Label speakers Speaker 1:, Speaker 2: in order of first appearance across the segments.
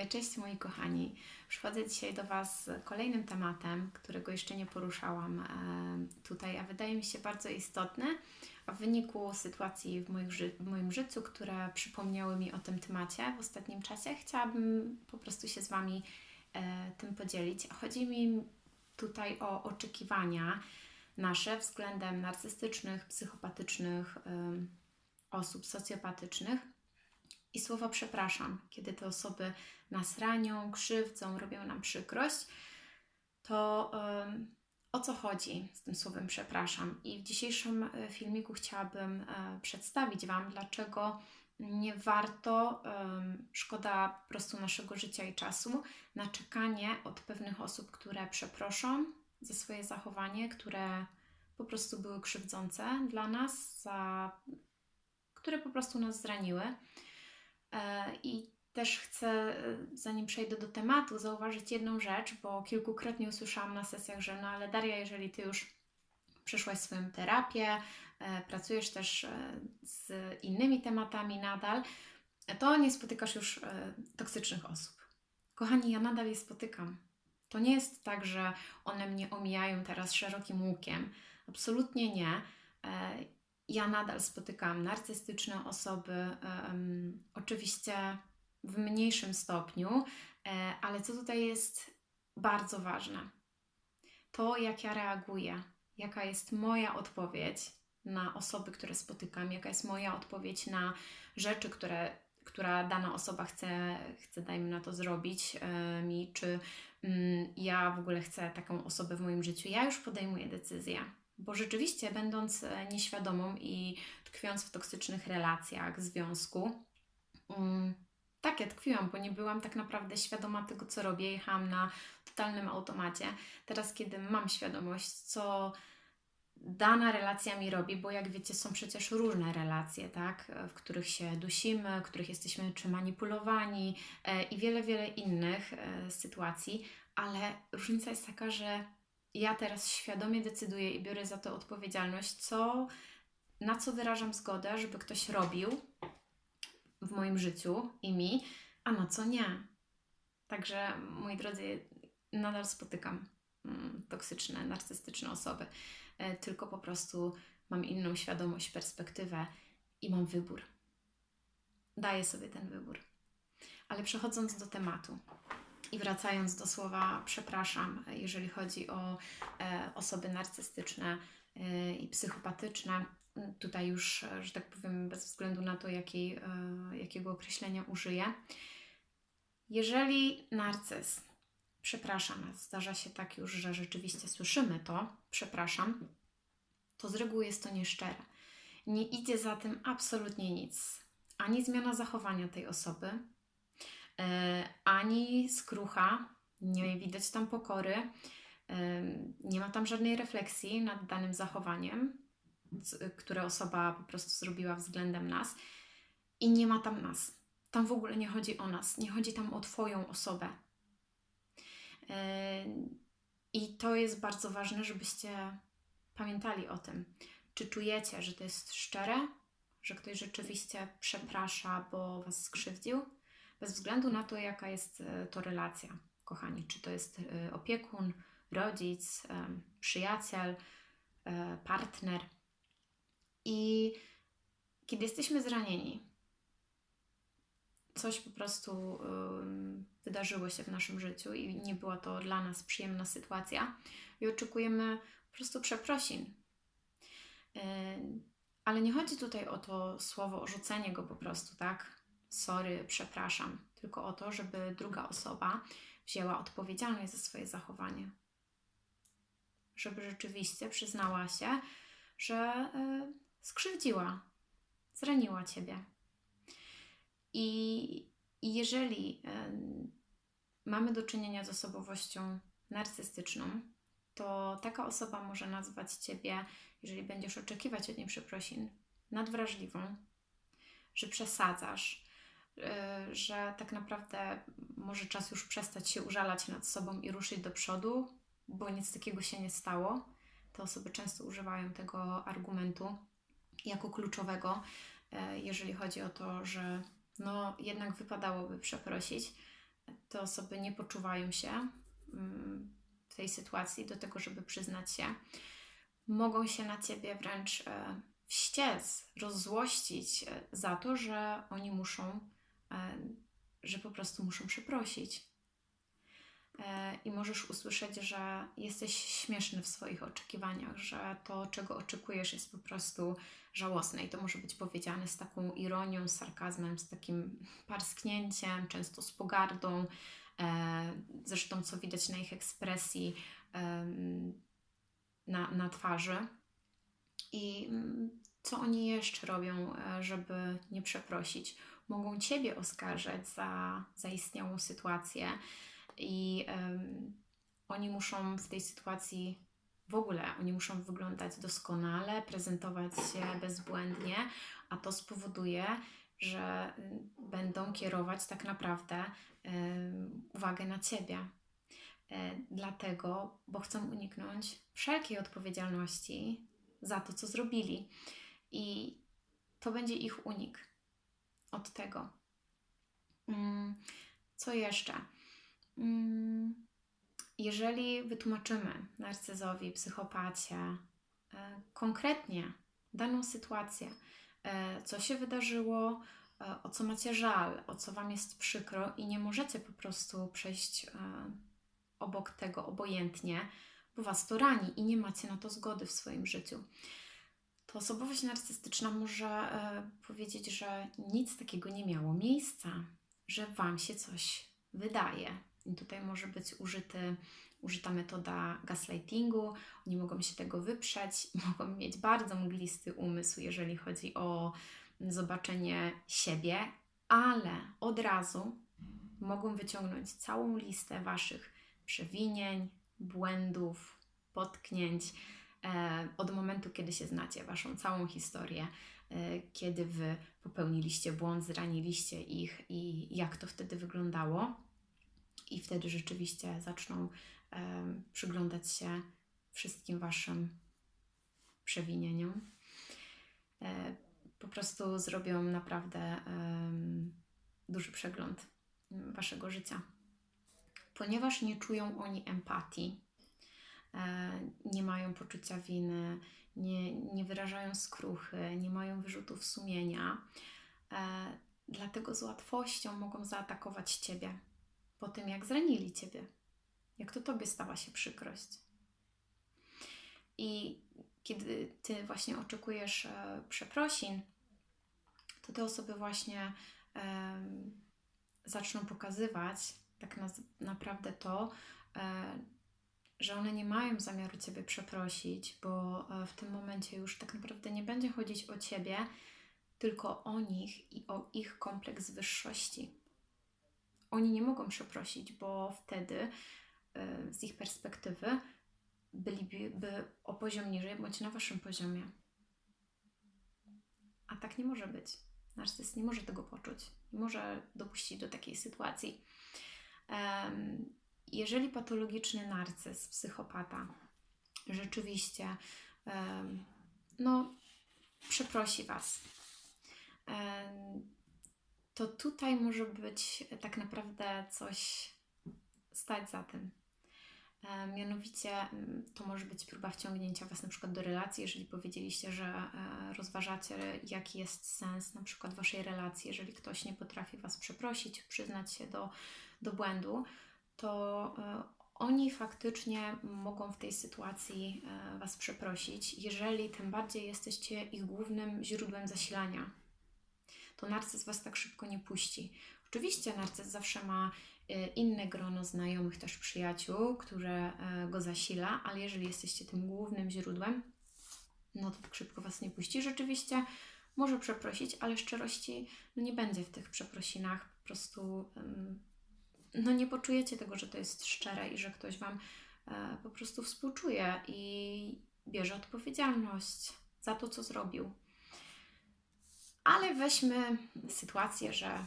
Speaker 1: E, Cześć moi kochani. Przychodzę dzisiaj do Was z kolejnym tematem, którego jeszcze nie poruszałam e, tutaj, a wydaje mi się bardzo istotny, a w wyniku sytuacji w, moich w moim życiu, które przypomniały mi o tym temacie w ostatnim czasie, chciałabym po prostu się z Wami e, tym podzielić. Chodzi mi tutaj o oczekiwania nasze względem narcystycznych, psychopatycznych em, osób, socjopatycznych. I słowo przepraszam, kiedy te osoby nas ranią, krzywdzą, robią nam przykrość, to em, o co chodzi z tym słowem przepraszam? I w dzisiejszym e, filmiku chciałabym e, przedstawić Wam, dlaczego nie warto, szkoda po prostu naszego życia i czasu na czekanie od pewnych osób, które przeproszą za swoje zachowanie, które po prostu były krzywdzące dla nas, za, które po prostu nas zraniły. E, I też chcę, e, zanim przejdę do tematu, zauważyć jedną rzecz, bo kilkukrotnie usłyszałam na sesjach, że no ale Daria, jeżeli ty już przeszłaś swoją terapię, e, pracujesz też z innymi tematami nadal, to nie spotykasz już toksycznych osób. Kochani, ja nadal je spotykam. To nie jest tak, że one mnie omijają teraz szerokim łukiem. Absolutnie nie. Ja nadal spotykam narcystyczne osoby, em, oczywiście w mniejszym stopniu, e, ale co tutaj jest bardzo ważne? To, jak ja reaguję, jaka jest moja odpowiedź na osoby, które spotykam, jaka jest moja odpowiedź na rzeczy, które, która dana osoba chce, chce dajmy na to zrobić e, mi, czy mm, ja w ogóle chcę taką osobę w moim życiu. Ja już podejmuję decyzję. Bo rzeczywiście, będąc e, nieświadomą i tkwiąc w toksycznych relacjach, związku, mm, tak, ja tkwiłam, bo nie byłam tak naprawdę świadoma tego, co robię. Jechałam na totalnym automacie. Teraz, kiedy mam świadomość, co dana relacja mi robi, bo jak wiecie, są przecież różne relacje, tak, w których się dusimy, w których jesteśmy czy manipulowani e, i wiele, wiele innych e, sytuacji, ale różnica jest taka, że ja teraz świadomie decyduję i biorę za to odpowiedzialność, co, na co wyrażam zgodę, żeby ktoś robił w moim życiu i mi, a na co nie. Także, moi drodzy, nadal spotykam mm, toksyczne, narcystyczne osoby, e, tylko po prostu mam inną świadomość, perspektywę i mam wybór. Daję sobie ten wybór. Ale przechodząc do tematu i wracając do słowa przepraszam, jeżeli chodzi o e, osoby narcystyczne e, i psychopatyczne, tutaj już, że tak powiem, bez względu na to, e, jakiego określenia użyję. Jeżeli narcyz przepraszam, zdarza się tak już, że rzeczywiście słyszymy to, przepraszam, to z reguły jest to nieszczere. Nie idzie za tym absolutnie nic. Ani zmiana zachowania tej osoby, ani skrucha, nie widać tam pokory, e, nie ma tam żadnej refleksji nad danym zachowaniem, które osoba po prostu zrobiła względem nas, i nie ma tam nas. Tam w ogóle nie chodzi o nas, nie chodzi tam o Twoją osobę. E, I to jest bardzo ważne, żebyście pamiętali o tym. Czy czujecie, że to jest szczere, że ktoś rzeczywiście przeprasza, bo was skrzywdził? Bez względu na to, jaka jest e, to relacja, kochani. Czy to jest e, opiekun, rodzic, em, przyjaciel, e, partner. I kiedy jesteśmy zranieni, coś po prostu wydarzyło się w naszym życiu i nie była to dla nas przyjemna sytuacja i oczekujemy po prostu przeprosin. Ale nie chodzi tutaj o to słowo, o rzucenie go po prostu, tak? Sorry, przepraszam. Tylko o to, żeby druga osoba wzięła odpowiedzialność za swoje zachowanie. Żeby rzeczywiście przyznała się, że y, skrzywdziła, zraniła ciebie. I, i jeżeli em, mamy do czynienia z osobowością narcystyczną, to taka osoba może nazwać ciebie, jeżeli będziesz oczekiwać od niej przeprosin, nadwrażliwą, że przesadzasz, y, że tak naprawdę może czas już przestać się użalać nad sobą i ruszyć do przodu, bo nic takiego się nie stało. Te osoby często używają tego argumentu jako kluczowego, e, jeżeli chodzi o to, że no jednak wypadałoby przeprosić. te osoby nie poczuwają się mm, w tej sytuacji do tego, żeby przyznać się. Mogą się na ciebie wręcz e, wściec, rozzłościć e, za to, że oni muszą, e, że po prostu muszą przeprosić. I możesz usłyszeć, że jesteś śmieszny w swoich oczekiwaniach, że to, czego oczekujesz, jest po prostu żałosne. I to może być powiedziane z taką ironią, sarkazmem, z takim parsknięciem, często z pogardą. Zresztą, co widać na ich ekspresji na, na twarzy. I mm, co oni jeszcze robią, e, żeby nie przeprosić? Mogą Ciebie oskarżać za zaistniałą sytuację i um, oni muszą w tej sytuacji w ogóle, oni muszą wyglądać doskonale, prezentować się bezbłędnie, a to spowoduje, że mm, będą kierować tak naprawdę um, uwagę na Ciebie. E, dlatego, bo chcą uniknąć wszelkiej odpowiedzialności za to, co zrobili. I to będzie ich unik od tego. Mm, co jeszcze? Mm, jeżeli wytłumaczymy narcyzowi, psychopacie e, konkretnie daną sytuację, e, co się wydarzyło, o co macie żal, o co Wam jest przykro i nie możecie po prostu przejść obok tego obojętnie, bo Was to rani i nie macie na to zgody w swoim życiu. To osobowość narcystyczna może e, powiedzieć, że nic takiego nie miało miejsca, że Wam się coś wydaje. I tutaj może być użyty, użyta metoda gaslightingu. Oni mogą się tego wyprzeć, mogą mieć bardzo mglisty umysł, jeżeli chodzi o zobaczenie siebie, ale od razu mogą wyciągnąć całą listę Waszych przewinień, błędów, potknięć od momentu, kiedy się znacie, Waszą całą historię, e, kiedy Wy popełniliście błąd, zraniliście ich i jak to wtedy wyglądało. I wtedy rzeczywiście zaczną e, przyglądać się wszystkim Waszym przewinieniom. Po prostu zrobią naprawdę duży przegląd Waszego życia ponieważ nie czują oni empatii, e, nie mają poczucia winy, nie, nie wyrażają skruchy, nie mają wyrzutów sumienia, e, dlatego z łatwością mogą zaatakować Ciebie po tym, jak zranili Ciebie, jak to Tobie stała się przykrość. I kiedy Ty właśnie oczekujesz e, przeprosin, to te osoby właśnie zaczną pokazywać, tak na, naprawdę to, e, że one nie mają zamiaru Ciebie przeprosić, bo e, w tym momencie już tak naprawdę nie będzie chodzić o Ciebie, tylko o nich i o ich kompleks wyższości. Oni nie mogą przeprosić, bo wtedy e, z ich perspektywy byliby o poziom niżej bądź na Waszym poziomie. A tak nie może być. Narcyz nie może tego poczuć, nie może dopuścić do takiej sytuacji. Jeżeli patologiczny narcyz, psychopata rzeczywiście no, przeprosi Was, to tutaj może być tak naprawdę coś stać za tym. Mianowicie to może być próba wciągnięcia Was na przykład do relacji, jeżeli powiedzieliście, że e, rozważacie, jaki jest sens na przykład Waszej relacji, jeżeli ktoś nie potrafi Was przeprosić, przyznać się do do błędu, to e, oni faktycznie mogą w tej sytuacji e, Was przeprosić, jeżeli tym bardziej jesteście ich głównym źródłem zasilania. To narcyz Was tak szybko nie puści. Oczywiście narcyz zawsze ma e, inne grono znajomych, też przyjaciół, które go zasila, ale jeżeli jesteście tym głównym źródłem, no to tak szybko Was nie puści. Rzeczywiście może przeprosić, ale szczerości no nie będzie w tych przeprosinach. Po prostu no nie poczujecie tego, że to jest szczere i że ktoś Wam e, po prostu współczuje i bierze odpowiedzialność za to, co zrobił. Ale weźmy sytuację, że,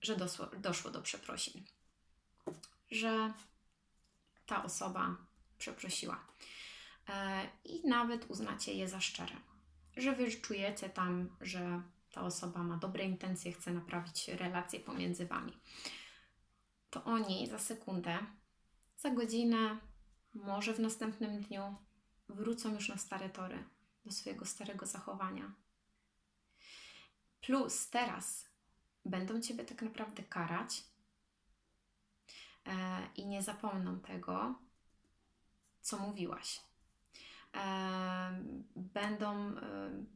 Speaker 1: że dosło, doszło do przeprosin, że ta osoba przeprosiła e, i nawet uznacie je za szczere, że wy czujecie tam, że ta osoba ma dobre intencje, chce naprawić relacje pomiędzy wami to oni za sekundę, za godzinę, może w następnym dniu wrócą już na stare tory, do swojego starego zachowania. Plus teraz będą Ciebie tak naprawdę karać e, i nie zapomną tego, co mówiłaś. E, będą e,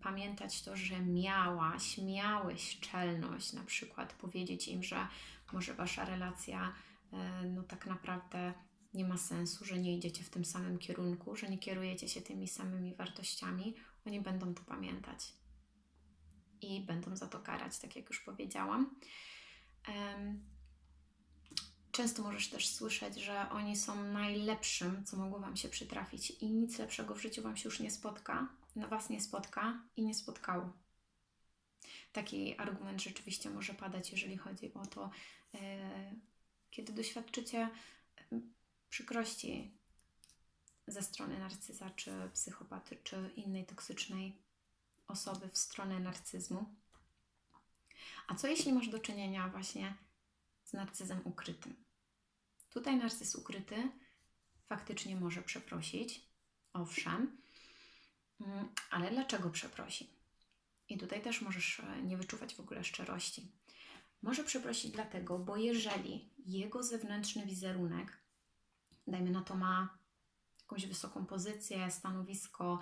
Speaker 1: pamiętać to, że miałaś, miałeś czelność na przykład powiedzieć im, że może Wasza relacja e, no tak naprawdę nie ma sensu, że nie idziecie w tym samym kierunku, że nie kierujecie się tymi samymi wartościami, oni będą to pamiętać i będą za to karać, tak jak już powiedziałam. Często możesz też słyszeć, że oni są najlepszym, co mogło Wam się przytrafić i nic lepszego w życiu Wam się już nie spotka, na Was nie spotka i nie spotkało. Taki argument rzeczywiście może padać, jeżeli chodzi o to, kiedy doświadczycie przykrości ze strony narcyza, czy psychopaty, czy innej toksycznej osoby w stronę narcyzmu. A co jeśli masz do czynienia właśnie z narcyzem ukrytym? Tutaj narcyz ukryty faktycznie może przeprosić, owszem, mm, ale dlaczego przeprosi? I tutaj też możesz e, nie wyczuwać w ogóle szczerości. Może przeprosić dlatego, bo jeżeli jego zewnętrzny wizerunek dajmy na to, ma jakąś wysoką pozycję, stanowisko,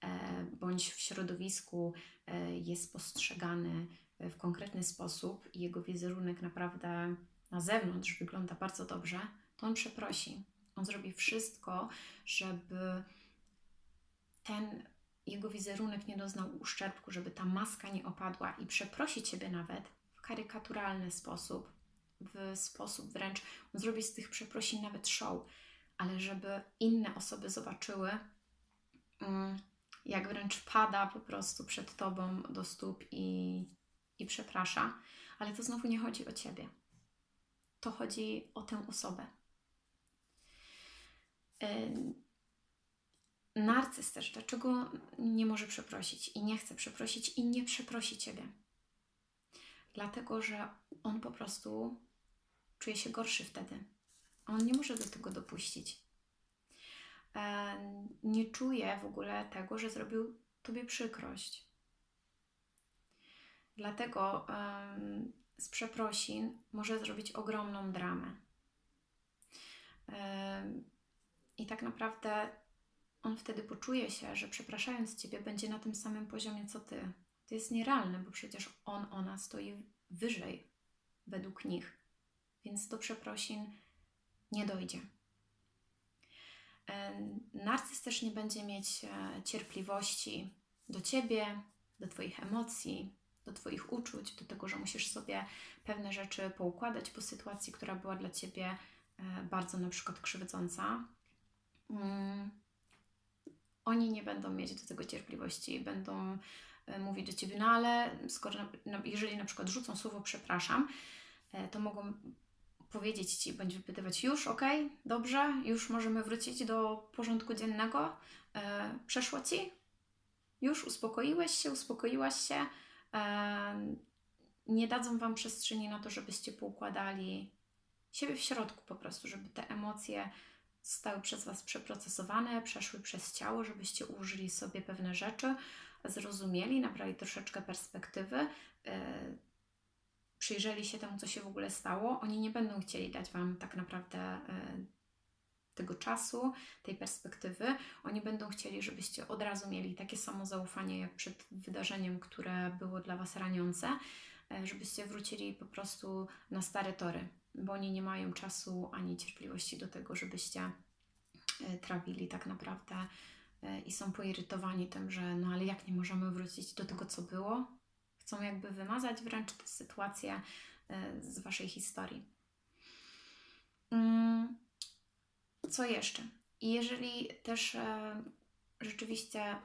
Speaker 1: e, bądź w środowisku e, jest postrzegany w konkretny sposób i jego wizerunek naprawdę na zewnątrz wygląda bardzo dobrze, to on przeprosi. On zrobi wszystko, żeby ten jego wizerunek nie doznał uszczerbku, żeby ta maska nie opadła i przeprosi Ciebie nawet karykaturalny sposób, w sposób wręcz, on zrobi z tych przeprosin nawet show, ale żeby inne osoby zobaczyły, mm, jak wręcz pada po prostu przed Tobą do stóp i, i przeprasza, ale to znowu nie chodzi o Ciebie. To chodzi o tę osobę. Narcyz też, dlaczego nie może przeprosić i nie chce przeprosić i nie przeprosi Ciebie? Dlatego, że on po prostu czuje się gorszy wtedy on nie może do tego dopuścić. E, nie czuje w ogóle tego, że zrobił tobie przykrość. Dlatego z przeprosin może zrobić ogromną dramę. I tak naprawdę on wtedy poczuje się, że przepraszając ciebie, będzie na tym samym poziomie co ty. To jest nierealne, bo przecież on, ona stoi wyżej według nich. Więc do przeprosin nie dojdzie. E, narcyz też nie będzie mieć e, cierpliwości do ciebie, do Twoich emocji, do Twoich uczuć, do tego, że musisz sobie pewne rzeczy poukładać po sytuacji, która była dla ciebie e, bardzo na przykład krzywdząca. Mm. Oni nie będą mieć do tego cierpliwości, będą mówić do ciebie, no ale skoro, jeżeli na przykład rzucą słowo przepraszam, to mogą powiedzieć Ci, bądź wypytywać już, ok, dobrze, już możemy wrócić do porządku dziennego. E, przeszło Ci? Już uspokoiłeś się, uspokoiłaś się. E, nie dadzą Wam przestrzeni na to, żebyście poukładali siebie w środku po prostu, żeby te emocje zostały przez Was przeprocesowane, przeszły przez ciało, żebyście użyli sobie pewne rzeczy, zrozumieli, nabrali troszeczkę perspektywy. E, przyjrzeli się temu, co się w ogóle stało, oni nie będą chcieli dać Wam tak naprawdę e, tego czasu, tej perspektywy. Oni będą chcieli, żebyście od razu mieli takie samo zaufanie jak przed wydarzeniem, które było dla Was raniące, e, żebyście wrócili po prostu na stare tory, bo oni nie mają czasu ani cierpliwości do tego, żebyście trawili tak naprawdę i są poirytowani tym, że no ale jak nie możemy wrócić do tego, co było, Chcą jakby wymazać wręcz tę sytuację e, z Waszej historii. Mm, co jeszcze? Jeżeli też e, rzeczywiście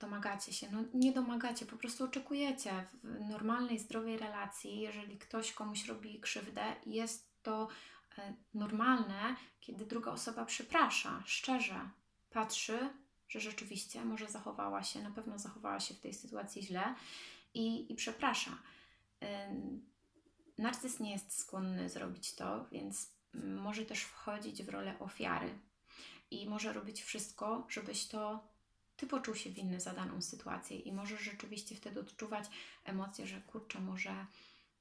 Speaker 1: domagacie się, no nie domagacie, po prostu oczekujecie w normalnej, zdrowej relacji, jeżeli ktoś komuś robi krzywdę, jest to e, normalne, kiedy druga osoba przeprasza, szczerze patrzy że rzeczywiście może zachowała się, na pewno zachowała się w tej sytuacji źle i, i przeprasza. narcyz nie jest skłonny zrobić to, więc może też wchodzić w rolę ofiary i może robić wszystko, żebyś to ty poczuł się winny za daną sytuację i możesz rzeczywiście wtedy odczuwać emocje, że kurczę, może,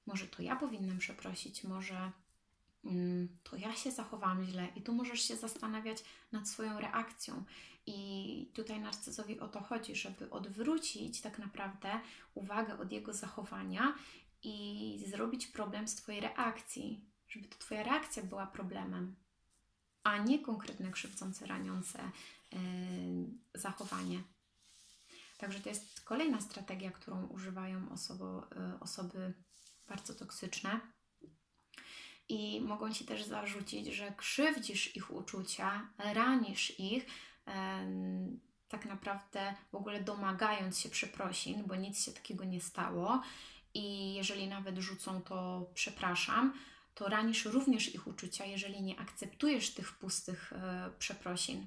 Speaker 1: może to ja powinnam przeprosić, może to ja się zachowałam źle i tu możesz się zastanawiać nad swoją reakcją. I tutaj narcyzowi o to chodzi, żeby odwrócić tak naprawdę uwagę od jego zachowania i zrobić problem z Twojej reakcji, żeby to Twoja reakcja była problemem, a nie konkretne krzywdzące, raniące yy, zachowanie. Także to jest kolejna strategia, którą używają osobo, yy, osoby bardzo toksyczne. I mogą ci też zarzucić, że krzywdzisz ich uczucia, ranisz ich, tak naprawdę w ogóle domagając się przeprosin, bo nic się takiego nie stało. I jeżeli nawet rzucą to przepraszam, to ranisz również ich uczucia, jeżeli nie akceptujesz tych pustych e, przeprosin.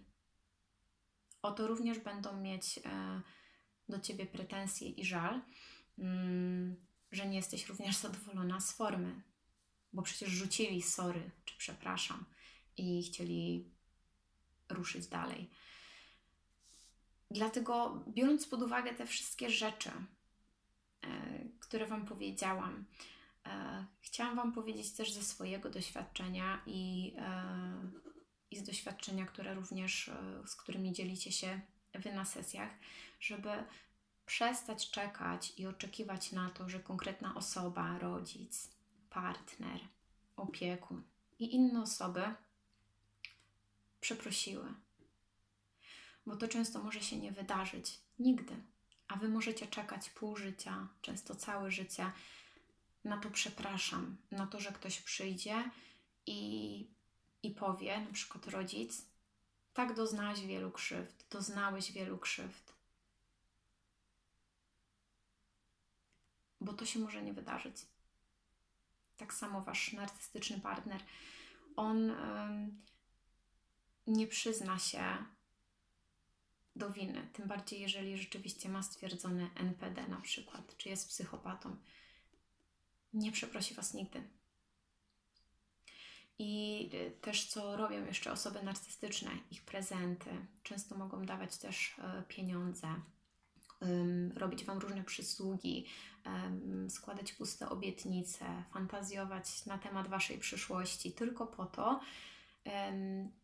Speaker 1: O to również będą mieć e, do ciebie pretensje i żal, mm, że nie jesteś również zadowolona z formy, bo przecież rzucili sorry czy przepraszam i chcieli ruszyć dalej. Dlatego, biorąc pod uwagę te wszystkie rzeczy, e, które Wam powiedziałam, e, chciałam Wam powiedzieć też ze swojego doświadczenia i, e, i z doświadczenia, które również, z którymi dzielicie się Wy na sesjach, żeby przestać czekać i oczekiwać na to, że konkretna osoba, rodzic, partner, opiekun i inne osoby przeprosiły bo to często może się nie wydarzyć nigdy. A wy możecie czekać pół życia, często całe życie na to przepraszam, na to, że ktoś przyjdzie i, i powie, na przykład rodzic, tak doznałaś wielu krzywd, doznałeś wielu krzywd. Bo to się może nie wydarzyć. Tak samo wasz narcystyczny partner, on nie przyzna się do winy, tym bardziej jeżeli rzeczywiście ma stwierdzone NPD na przykład, czy jest psychopatą, nie przeprosi Was nigdy. I y, też co robią jeszcze osoby narcystyczne, ich prezenty, często mogą dawać też e, pieniądze, robić Wam różne przysługi, składać puste obietnice, fantazjować na temat Waszej przyszłości, tylko po to,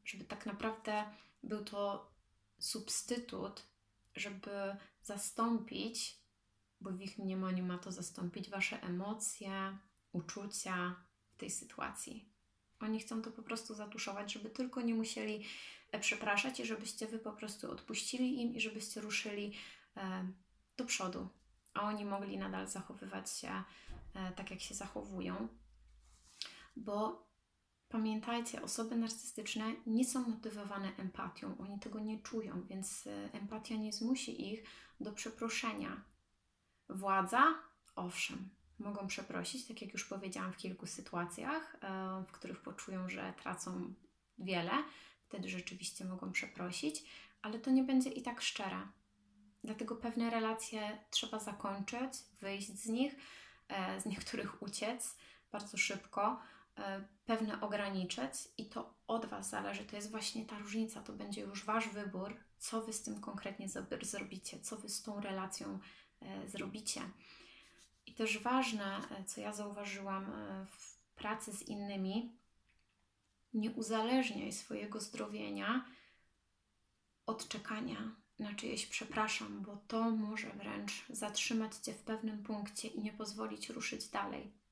Speaker 1: żeby tak naprawdę był to substytut, żeby zastąpić, bo w ich mniemaniu ma to zastąpić Wasze emocje, uczucia w tej sytuacji. Oni chcą to po prostu zatuszować, żeby tylko nie musieli e, przepraszać i żebyście Wy po prostu odpuścili im i żebyście ruszyli do przodu, a oni mogli nadal zachowywać się e, tak, jak się zachowują, bo Pamiętajcie, osoby narcystyczne nie są motywowane empatią, oni tego nie czują, więc e, empatia nie zmusi ich do przeproszenia. Władza, owszem, mogą przeprosić, tak jak już powiedziałam w kilku sytuacjach, e, w których poczują, że tracą wiele, wtedy rzeczywiście mogą przeprosić, ale to nie będzie i tak szczere. Dlatego pewne relacje trzeba zakończyć, wyjść z nich, e, z niektórych uciec bardzo szybko E, pewne ograniczyć i to od Was zależy. To jest właśnie ta różnica. To będzie już Wasz wybór, co Wy z tym konkretnie zrobicie, co Wy z tą relacją e, zrobicie. I też ważne, co ja zauważyłam w pracy z innymi, nie uzależniaj swojego zdrowienia od czekania na czyjeś przepraszam, bo to może wręcz zatrzymać Cię w pewnym punkcie i nie pozwolić ruszyć dalej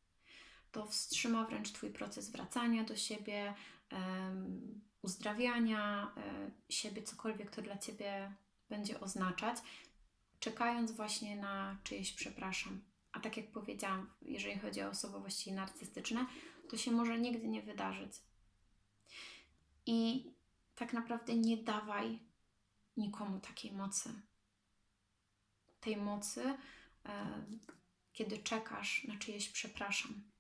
Speaker 1: to wstrzyma wręcz Twój proces wracania do siebie, um, uzdrawiania um, siebie, cokolwiek to dla Ciebie będzie oznaczać, czekając właśnie na czyjeś przepraszam. A tak jak powiedziałam, jeżeli chodzi o osobowości narcystyczne, to się może nigdy nie wydarzyć. I tak naprawdę nie dawaj nikomu takiej mocy. Tej mocy, e, kiedy czekasz na czyjeś przepraszam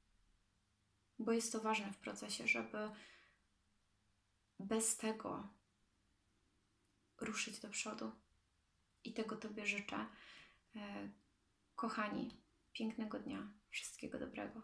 Speaker 1: bo jest to ważne w procesie, żeby bez tego ruszyć do przodu. I tego Tobie życzę. E, kochani, pięknego dnia, wszystkiego dobrego.